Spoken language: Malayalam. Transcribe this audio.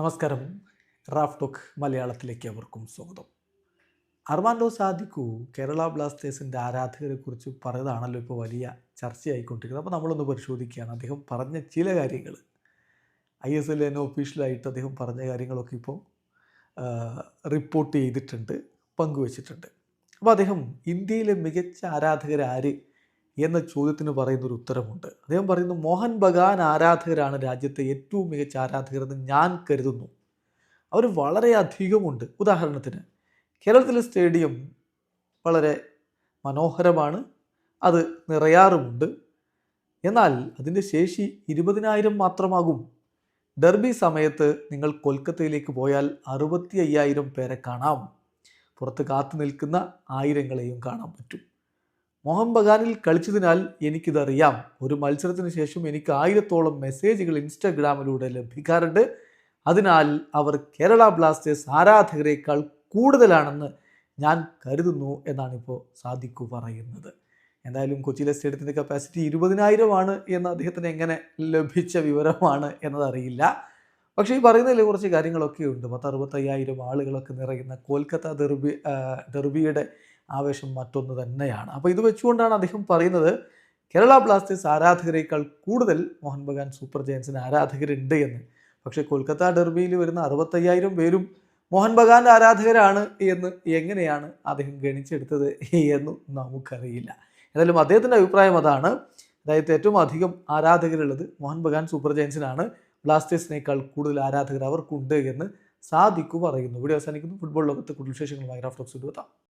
നമസ്കാരം. റാഫ് ടോക്ക് മലയാളത്തിലേക്ക് അവർക്കും സ്വാഗതം. അർമാൻഡോ സാദിക്കു കേരള ബ്ലാസ്റ്റേഴ്സിന്റെ ആരാധകരെ കുറിച്ച് പറഞ്ഞതാണല്ലോ ഇപ്പോൾ വലിയ ചർച്ചയായിക്കൊണ്ടിരിക്കുന്നത്. അപ്പോൾ നമ്മളൊന്ന് പരിശോധിക്കുകയാണ്. അദ്ദേഹം പറഞ്ഞ ചില കാര്യങ്ങൾ. ഐ എസ് എൽ എന്നെ ഒഫീഷ്യലായിട്ട് അദ്ദേഹം പറഞ്ഞ കാര്യങ്ങളൊക്കെ ഇപ്പോൾ റിപ്പോർട്ട് ചെയ്തിട്ടുണ്ട് പങ്കുവച്ചിട്ടുണ്ട്. അപ്പോൾ അദ്ദേഹം ഇന്ത്യയിലെ മികച്ച ആരാധകരാര് എന്ന ചോദ്യത്തിന് പറയുന്ന ഒരു ഉത്തരമുണ്ട്. അദ്ദേഹം പറയുന്നു മോഹൻ ബഗാൻ ആരാധകരാണ് രാജ്യത്തെ ഏറ്റവും മികച്ച ആരാധകരെന്ന് ഞാൻ കരുതുന്നു. അവർ വളരെയധികമുണ്ട് ഉദാഹരണത്തിന് കേരളത്തിലെ സ്റ്റേഡിയം വളരെ മനോഹരമാണ് അത് നിറയാറുമുണ്ട്. എന്നാൽ അതിന്റെ ശേഷി ഇരുപതിനായിരം മാത്രമാകും. ഡെർബി സമയത്ത് നിങ്ങൾ കൊൽക്കത്തയിലേക്ക് പോയാൽ അറുപത്തി അയ്യായിരം പേരെ കാണാം. പുറത്ത് കാത്തു നിൽക്കുന്ന ആയിരങ്ങളെയും കാണാൻ പറ്റും. മോഹൻ ബഗാനിൽ കളിച്ചതിനാൽ എനിക്കിതറിയാം. ഒരു മത്സരത്തിന് ശേഷം എനിക്ക് ആയിരത്തോളം മെസ്സേജുകൾ ഇൻസ്റ്റാഗ്രാമിലൂടെ ലഭിക്കാറുണ്ട്. അതിനാൽ അവർ കേരള ബ്ലാസ്റ്റേഴ്സ് ആരാധകരെക്കാൾ കൂടുതലാണെന്ന് ഞാൻ കരുതുന്നു എന്നാണ് സാദിക്കു പറയുന്നത്. എന്തായാലും കൊച്ചിയിലെ സ്റ്റേഡിയത്തിന്റെ കപ്പാസിറ്റി ഇരുപതിനായിരമാണ് എന്ന് അദ്ദേഹത്തിന് എങ്ങനെ ലഭിച്ച വിവരമാണ് എന്നതറിയില്ല. പക്ഷേ ഈ പറയുന്നതിൽ കുറച്ച് കാര്യങ്ങളൊക്കെ ഉണ്ട് പത്ത് അറുപത്തയ്യായിരം ആളുകളൊക്കെ നിറയുന്ന കൊൽക്കത്ത ഡെർബി ഡെർബിയുടെ ആവേശം മറ്റൊന്ന് തന്നെയാണ്. അപ്പോൾ ഇത് വെച്ചുകൊണ്ടാണ് അദ്ദേഹം പറയുന്നത് കേരള ബ്ലാസ്റ്റേഴ്സ് ആരാധകരെക്കാൾ കൂടുതൽ മോഹൻ ബഗാൻ സൂപ്പർ ജയൻസിന് ആരാധകരുണ്ട് എന്ന്. പക്ഷേ കൊൽക്കത്ത ഡെർബിയിൽ വരുന്ന അറുപത്തയ്യായിരം പേരും മോഹൻ ആരാധകരാണ് എന്ന് എങ്ങനെയാണ് അദ്ദേഹം ഗണിച്ചെടുത്തത് എന്നും നമുക്കറിയില്ല. എന്നാലും അദ്ദേഹത്തിന്റെ അഭിപ്രായം അതാണ് അതായത് ഏറ്റവും അധികം ആരാധകരുള്ളത് മോഹൻ ബഗാൻ സൂപ്പർ ജയൻസിനാണ്. ബ്ലാസ്റ്റേഴ്സിനേക്കാൾ കൂടുതൽ ആരാധകർ അവർക്കുണ്ട് എന്ന് സാധിക്കു പറയുന്നു. ഇവിടെ അവസാനിക്കുന്നു. ഫുട്ബോൾ ലോകത്ത് കൂടുതൽ വിശേഷങ്ങൾ റഫ്ലക്സ് എടുത്താം